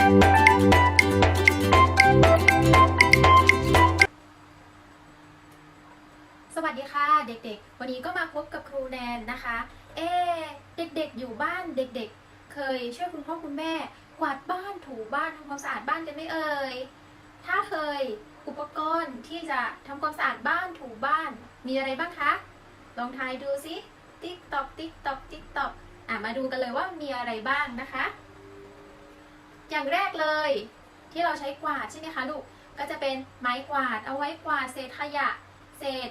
สวัสดีค่ะเด็กๆ วันนี้ก็มาพบกับครูแนนนะคะ เอะเด็กๆ อยู่บ้านเด็กๆ เคยช่วยคุณพ่อคุณแม่ กวาดบ้านถูบ้านทำความสะอาดบ้านกันไหมเอ่ย ถ้าเคยอุปกรณ์ที่จะทำความสะอาดบ้านถูบ้าน มีอะไรบ้างคะ ลองทายดูสิติ๊กตอกติ๊กตอกติ๊กตอกอะมาดูกันเลยว่ามีอะไรบ้างนะคะ อย่างแรกเลย ที่เราใช้กวาดใช่ไหมคะลูก ก็จะเป็นไม้กวาด เอาไว้กวาดเศษขยะ เศษ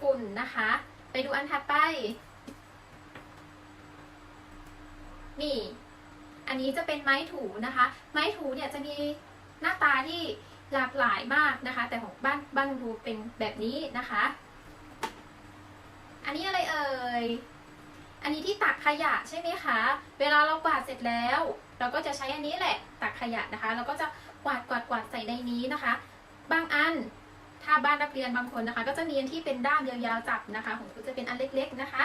ฝุ่นนะคะ ไปดูอันถัดไป นี่ อันนี้จะเป็นไม้ถูนะคะ ไม้ถูเนี่ยจะมีหน้าตาที่หลากหลายมากนะคะ แต่ของบ้านบ้านครูเป็นแบบนี้นะคะ อันนี้อะไรเอ่ย อันนี้ที่ตักขยะใช่ไหมคะ เวลาเรากวาดเสร็จแล้ว เราก็จะใช้อันนี้แหละตักขยะนะคะ เราก็จะกวาดกวาดกวาดใส่ในนี้นะคะ บางอันถ้าบ้านนักเรียนบางคนนะคะ ก็จะมีอันที่เป็นด้ามยาวๆจับนะคะ ของคุณจะเป็นอันเล็ก ๆนะคะ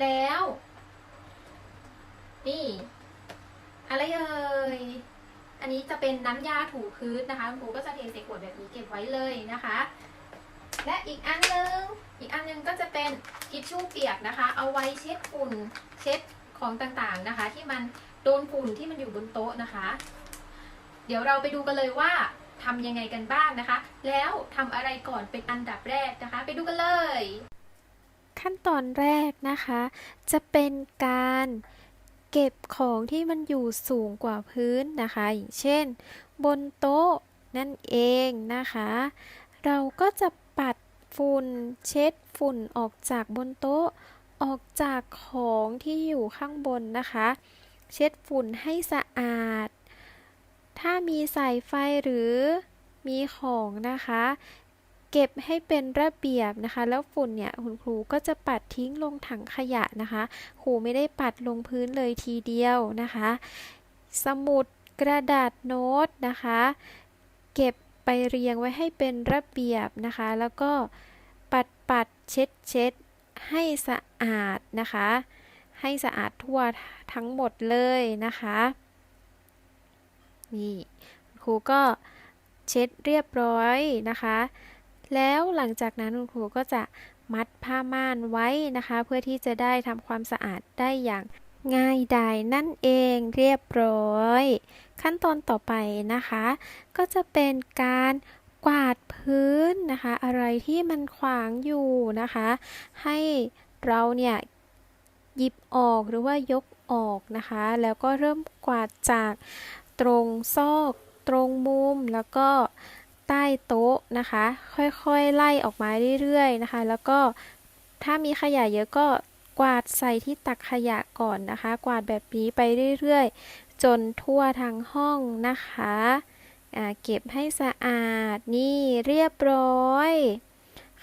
แล้ว นี่ อะไรเอ่ยอันนี้จะเป็นน้ำยาถูพื้นนะคะคุณครูก็จะเทใส่ขวดแบบนี้เก็บไว้เลยนะคะ และอีกอันหนึงอีกอันหนึงก็จะเป็นทิชชู่เปียกนะคะ เอาไว้เช็ดฝุ่นเช็ดของต่างๆนะคะ ที่มัน โดนฝุ่นที่มันอยู่บนโต๊ะนะคะ เดี๋ยวเราไปดูกันเลยว่าทำยังไงกันบ้างนะคะ แล้วทำอะไรก่อนเป็นอันดับแรกนะคะ ไปดูกันเลย ขั้นตอนแรกนะคะ จะเป็นการเก็บของที่มันอยู่สูงกว่าพื้นนะคะ อย่างเช่น บนโต๊ะนั่นเองนะคะ เราก็จะปัดฝุ่นเช็ดฝุ่นออกจากบนโต๊ะออกจากของที่อยู่ข้างบนนะคะ เช็ดฝุ่นให้สะอาด ถ้ามีสายไฟหรือมีของนะคะ เก็บให้เป็นระเบียบนะคะ แล้วฝุ่นเนี่ยคุณครูก็จะปัดทิ้งลงถังขยะนะคะครูไม่ได้ปัดลงพื้นเลยทีเดียวนะคะ สมุดกระดาษโน้ตนะคะ เก็บไปเรียงไว้ให้เป็นระเบียบนะคะ แล้วก็ปัดปัดเช็ดเช็ดให้สะอาดนะคะ ให้สะอาดทั่วทั้งหมดเลยนะคะ นี่ครูก็เช็ดเรียบร้อยนะคะ แล้วหลังจากนั้นคุณครูก็จะมัดผ้าม่านไว้นะคะ เพื่อที่จะได้ทำความสะอาดได้อย่างง่ายดายนั่นเองเรียบร้อย ขั้นตอนต่อไปนะคะ ก็จะเป็นการกวาดพื้นนะคะ อะไรที่มันขวางอยู่นะคะ ให้เราเนี่ย หยิบออกหรือว่ายกออกนะคะ แล้วก็เริ่มกวาดจากตรงซอก ตรงมุม แล้วก็ใต้โต๊ะนะคะ ค่อยๆไล่ออกมาเรื่อยๆนะคะ แล้วก็ถ้ามีขยะเยอะก็กวาดใส่ที่ตักขยะก่อนนะคะ กวาดแบบนี้ไปเรื่อยๆ จนทั่วทั้งห้องนะคะ เก็บให้สะอาดนี่เรียบร้อย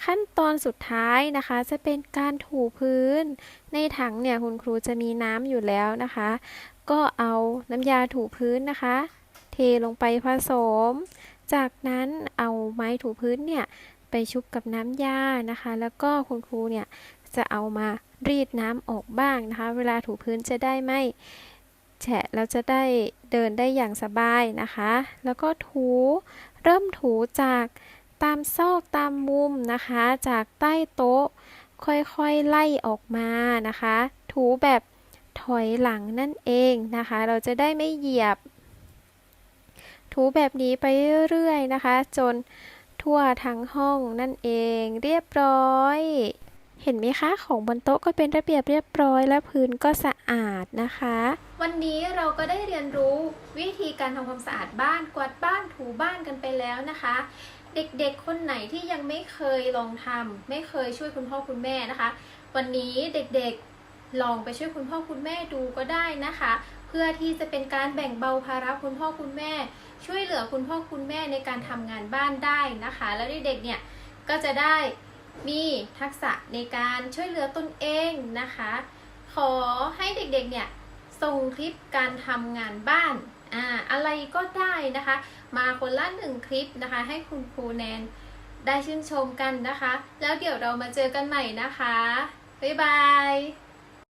ขั้นตอนสุดท้ายนะคะ จะเป็นการถูพื้น ในถังเนี่ยคุณครูจะมีน้ำอยู่แล้วนะคะ ก็เอาน้ำยาถูพื้นนะคะ เทลงไปผสม จากนั้นเอาไม้ถูพื้นเนี่ยไปชุบกับน้ำยานะคะ แล้วก็คุณครูเนี่ยจะเอามารีดน้ำออกบ้างนะคะ เวลาถูพื้นจะได้ไม่แฉะแล้วจะได้เดินได้อย่างสบายนะคะ แล้วก็ถูเริ่มถูจาก ตามซอกตามมุมนะคะ จากใต้โต๊ะ ค่อยๆไล่ออกมานะคะ ถูแบบถอยหลังนั่นเองนะคะ เราจะได้ไม่เหยียบ ถูแบบนี้ไปเรื่อยๆนะคะ จนทั่วทั้งห้องนั่นเองเรียบร้อยเห็นไหมคะ ของบนโต๊ะก็เป็นระเบียบเรียบร้อยและพื้นก็สะอาดนะคะ วันนี้เราก็ได้เรียนรู้วิธีการทำความสะอาดบ้านกวาดบ้านถูบ้านกันไปแล้วนะคะ เด็กๆ คนไหนที่ยังไม่เคยลองทำไม่เคยช่วยคุณพ่อคุณแม่นะคะ วันนี้เด็กๆลองไปช่วยคุณพ่อคุณแม่ดูก็ได้นะคะ เพื่อที่จะเป็นการแบ่งเบาภาระคุณพ่อคุณแม่ ช่วยเหลือคุณพ่อคุณแม่ในการทำงานบ้านได้นะคะ แล้วเด็กๆเนี่ยก็จะได้มีทักษะในการช่วยเหลือตนเองนะคะ ขอให้เด็กๆเนี่ยส่งคลิปการทำงานบ้าน อ่าอะไรก็ได้นะคะ มาคนละหนึ่งคลิปนะคะ ให้คุณครูแนนได้ชื่นชมกันนะคะ แล้วเดี๋ยวเรามาเจอกันใหม่นะคะ บ๊ายบาย